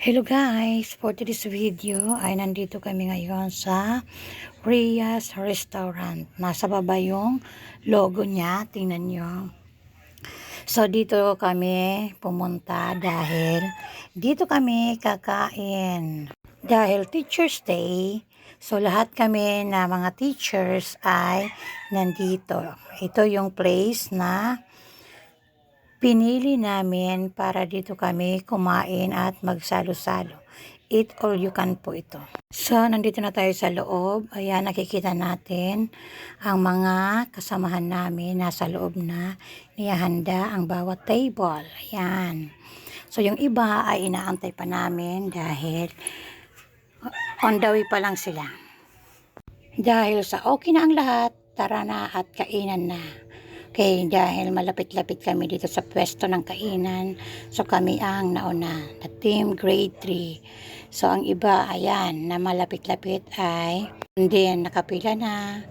Hello guys! For today's video ay nandito kami ngayon sa Ria's Restaurant. Nasa baba yung logo niya. Tingnan nyo. So dito kami pumunta dahil dito kami kakain. Dahil Teacher's Day, so lahat kami na mga teachers ay nandito. Ito yung place na pinili namin para dito kami kumain at magsalo-salo. Eat all you can po ito. So, nandito na tayo sa loob. Ayan, nakikita natin ang mga kasamahan namin nasa loob na niyahanda ang bawat table. Ayan. So, yung iba ay inaantay pa namin dahil on the way pa lang sila. Dahil sa okay na ang lahat, tara na at kainan na. Okay, dahil malapit-lapit kami dito sa pwesto ng kainan, so kami ang nauna, na team grade 3. So ang iba, ayan, na malapit-lapit ay hindi nakapila na.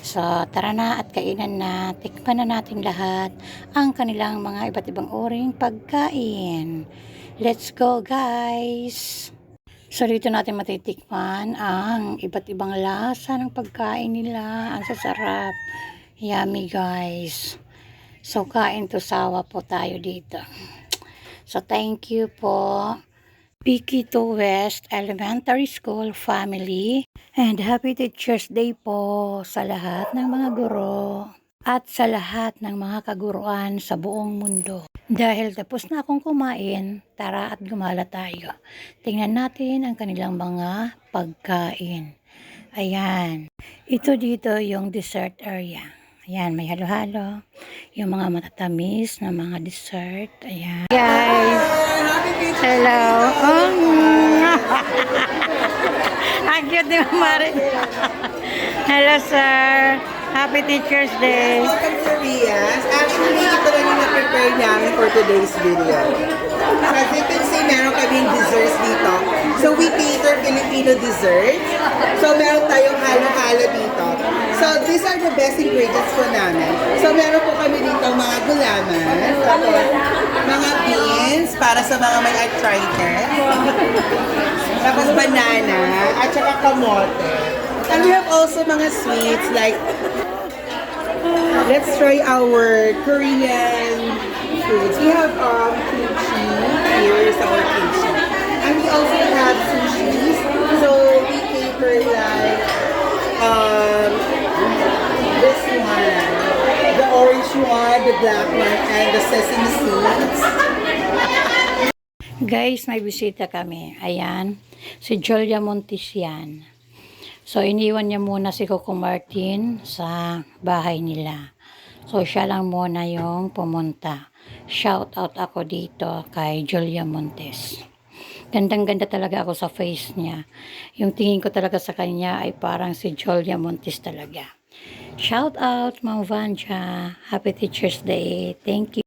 So tara na at kainan na, tikman na natin lahat ang kanilang mga iba't ibang uring pagkain. Let's go guys! So dito natin matitikman ang iba't ibang lasa ng pagkain nila. Ang sasarap. Yummy guys. So kain to sawa po tayo dito. So thank you po. Pikito West Elementary School family. And happy Teacher's Day po sa lahat ng mga guro at sa lahat ng mga kaguruan sa buong mundo. Dahil tapos na akong kumain, tara at gumala tayo. Tingnan natin ang kanilang mga pagkain. Ayan. Ito dito yung dessert area. Ayan, may halo-halo. Yung mga matatamis na mga dessert. Ayan. Guys! Hello! Oh, ang cute ni Mari. Hello, sir. Happy Teacher's Day. Welcome to Rias. Actually, ito lang yung na-prepare namin for today's video. As you can see, meron kaming desserts dito. So, we cater Filipino desserts. So, meron tayong halo-halo dito. These are the best ingredients po namin. So, meron po kami dito mga gulaman, mga beans para sa mga may arthritis, tapos banana, at saka kamote. And we have also mga sweets like Let's try our Korean foods. We have um, one, the black one, and the sesame seeds. Guys, may bisita kami. Ayan. Si Julia Montis yan. So, iniwan niya muna si Coco Martin sa bahay nila. So, siya lang muna yung pumunta. Shout out ako dito kay Julia Montes. Gandang-ganda talaga ako sa face niya. Yung tingin ko talaga sa kanya ay parang si Julia Montes talaga. Shout out, Ma'am Vanja. Happy Teacher's Day. Thank you.